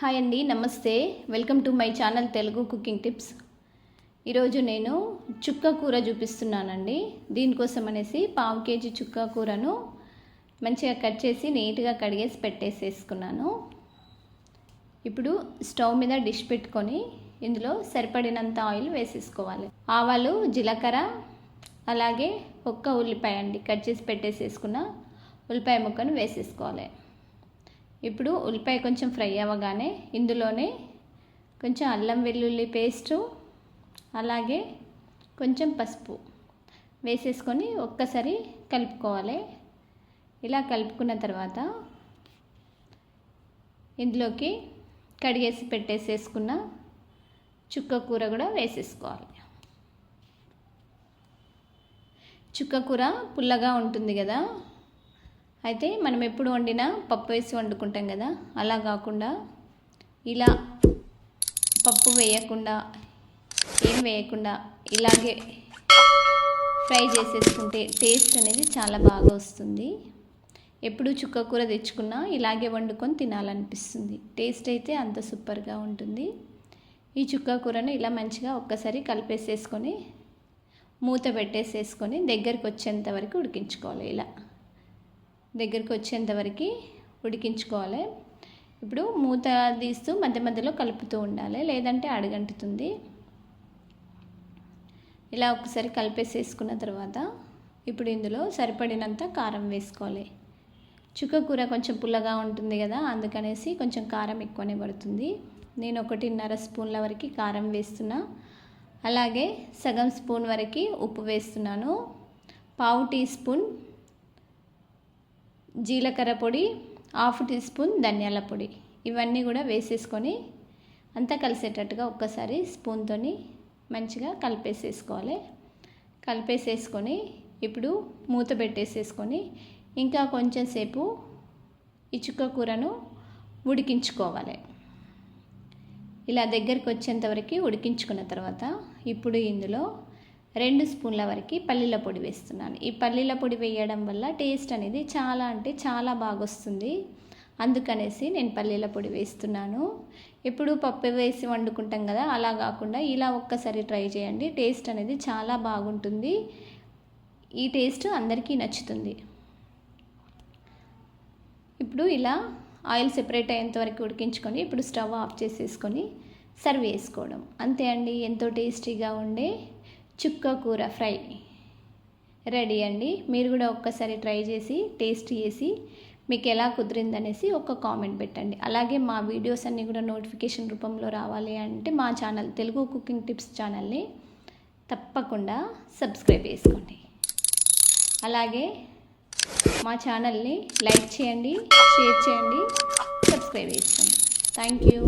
Hi అండి నమస్తే. Welcome to my channel Telugu cooking tips. ఈరోజు నేను చుక్క కూర చూపిస్తున్నానండి. దీనికోసం అనేసి పావు కేజీ చుక్క కూరను మంచిగా కట్ చేసి నీట్గా కడిగేసి పెట్టేసేసుకున్నాను. ఇప్పుడు స్టవ్ మీద డిష్ పెట్టుకొని ఇందులో సరిపడినంత ఆయిల్ వేసేసుకోవాలి. ఆవాలు జీలకర్ర అలాగే ఒక్క ఉల్లిపాయ అండి కట్ చేసి పెట్టేసేసుకున్న ఉల్లిపాయ ముక్కను వేసేసుకోవాలి. ఇప్పుడు ఉల్లిపాయ కొంచెం ఫ్రై అవ్వగానే ఇందులోనే కొంచెం అల్లం వెల్లుల్లి పేస్టు అలాగే కొంచెం పసుపు వేసేసుకొని ఒక్కసారి కలుపుకోవాలి. ఇలా కలుపుకున్న తర్వాత ఇందులోకి కడిగేసి పెట్టేసేసుకున్న చుక్క కూర కూడా వేసేసుకోవాలి. చుక్క కూర పుల్లగా ఉంటుంది కదా అయితే మనం ఎప్పుడు వండినా పప్పు వేసి వండుకుంటాం కదా అలా కాకుండా ఇలా పప్పు వేయకుండా ఏం వేయకుండా ఇలాగే ఫ్రై చేసేసుకుంటే టేస్ట్ అనేది చాలా బాగా వస్తుంది. ఎప్పుడు చుక్క కూర తెచ్చుకున్నా ఇలాగే వండుకొని తినాలనిపిస్తుంది. టేస్ట్ అయితే అంత సూపర్గా ఉంటుంది. ఈ చుక్క కూరను ఇలా మంచిగా ఒక్కసారి కలిపేసేసుకొని మూత పెట్టేసేసుకొని దగ్గరికి వచ్చేంత వరకు ఉడికించుకోవాలి ఇలా. దగ్గరికి వచ్చేంత వరకు ఉడికించుకోవాలి. ఇప్పుడు మూత తీస్తూ మధ్య మధ్యలో కలుపుతూ ఉండాలి. లేదంటే అడగంటుతుంది. ఇలా ఒకసారి కలిపేసేసుకున్న తర్వాత ఇప్పుడు ఇందులో సరిపడినంత కారం వేసుకోవాలి. చుక్క కూర కొంచెం పుల్లగా ఉంటుంది కదా అందుకనేసి కొంచెం కారం ఎక్కువనే పడుతుంది. నేను ఒకటిన్నర స్పూన్ల వరకు కారం వేస్తున్నా. అలాగే సగం స్పూన్ వరకు ఉప్పు వేస్తున్నాను. పావు టీ స్పూన్ జీలకర్ర పొడి హాఫ్ టీ స్పూన్ ధనియాల పొడి. ఇవన్నీ కూడా వేసేసుకొని అంతా కలిసేటట్టుగా ఒక్కసారి స్పూన్తో మంచిగా కలిపేసేసుకోవాలి. కలిపేసేసుకొని ఇప్పుడు మూత పెట్టేసేసుకొని ఇంకా కొంచెం సేపు ఈ కూరను ఉడికించుకోవాలి. ఇలా దగ్గరికి వచ్చేంతవరకు ఉడికించుకున్న తర్వాత ఇప్పుడు ఇందులో రెండు స్పూన్ల వరకు పల్లీల పొడి వేస్తున్నాను. ఈ పల్లీల పొడి వేయడం వల్ల టేస్ట్ అనేది చాలా అంటే చాలా బాగా వస్తుంది అందుకనేసి నేను పల్లీల పొడి వేస్తున్నాను. ఎప్పుడు పప్పు వేసి వండుకుంటాం కదా అలా కాకుండా ఇలా ఒక్కసారి ట్రై చేయండి. టేస్ట్ అనేది చాలా బాగుంటుంది. ఈ టేస్ట్ అందరికీ నచ్చుతుంది. ఇప్పుడు ఇలా ఆయిల్ సెపరేట్ అయ్యేంత వరకు ఉడికించుకొని ఇప్పుడు స్టవ్ ఆఫ్ చేసేసుకొని సర్వ్ చేసుకోవడం. అంతే అండి ఎంతో టేస్టీగా ఉండే చుక్క కూర ఫ్రై. రెడీ అండి. మీరు కూడా ఒక్కసారి ట్రై చేసి టేస్ట్ చేసి మీకు ఎలా కుదిరిందనేసి ఒక కామెంట్ పెట్టండి. అలాగే మా వీడియోస్ అన్నీ కూడా నోటిఫికేషన్ రూపంలో రావాలి అంటే మా ఛానల్ తెలుగు కుకింగ్ టిప్స్ ఛానల్ని తప్పకుండా సబ్స్క్రైబ్ చేసుకోండి. అలాగే మా ఛానల్ని లైక్ చేయండి షేర్ చేయండి సబ్స్క్రైబ్ చేసుకోండి. Thank you.